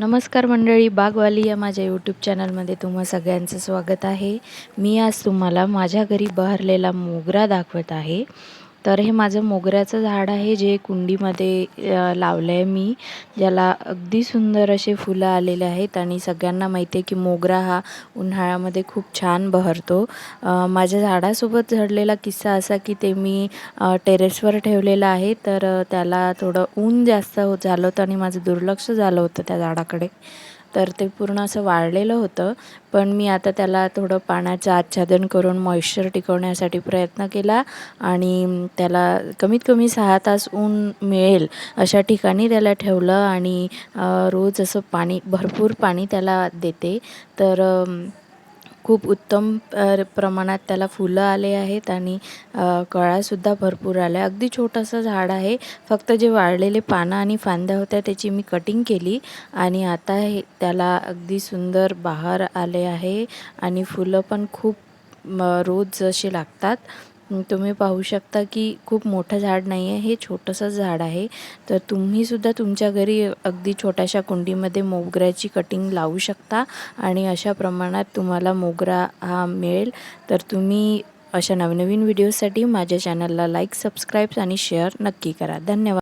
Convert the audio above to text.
नमस्कार मंडळी बागवाली या माझ्या यूट्यूब चॅनलमध्ये तुम्हा सगळ्यांचं स्वागत आहे. मी आज तुम्हाला माझ्या घरी बहरलेला मोगरा दाखवत आहे. तर हे माझं मोगऱ्याचं झाड आहे जे कुंडीमध्ये लावलं आहे मी. ज्याला अगदी सुंदर असे फुलं आलेले आहेत आणि सगळ्यांना माहिती आहे की मोगरा हा उन्हाळ्यामध्ये खूप छान बहरतो. माझ्या झाडासोबत झडलेला किस्सा असा की ते मी टेरेसवर ठेवलेलं आहे. तर त्याला थोडं ऊन जास्त हो झालं होतं आणि माझं दुर्लक्ष झालं होतं त्या झाडाकडे. तर ते पूर्ण असं वाळलेलं होतं. पण मी आता त्याला थोडं पाण्याचं आच्छादन करून मॉइश्चर टिकवण्यासाठी प्रयत्न केला आणि त्याला कमीत कमी सहा तास ऊन मिळेल अशा ठिकाणी त्याला ठेवलं आणि रोज असं पाणी भरपूर पाणी त्याला देते. तर खूप उत्तम प्रमाणात त्याला फुलं आले आहेत आणि कळासुद्धा भरपूर आल्या. अगदी छोटंसं झाड आहे. फक्त जे वाळलेले पानं आणि फांद्या होत्या त्याची मी कटिंग केली आणि आता हे त्याला अगदी सुंदर बहार आले आहे आणि फुलं पण खूप रोज जसे लागतात. तुम्ही पाहू शकता की खूप मोठं झाड नाही आहे हे छोटंसं झाड आहे. तर तुम्हीसुद्धा तुमच्या घरी अगदी छोट्याशा कुंडीमध्ये मोगऱ्याची कटिंग लावू शकता आणि अशा प्रमाणात तुम्हाला मोगरा हा मिळेल. तर तुम्ही अशा नवनवीन व्हिडिओसाठी माझ्या चॅनलला लाईक सबस्क्राईब आणि शेअर नक्की करा. धन्यवाद.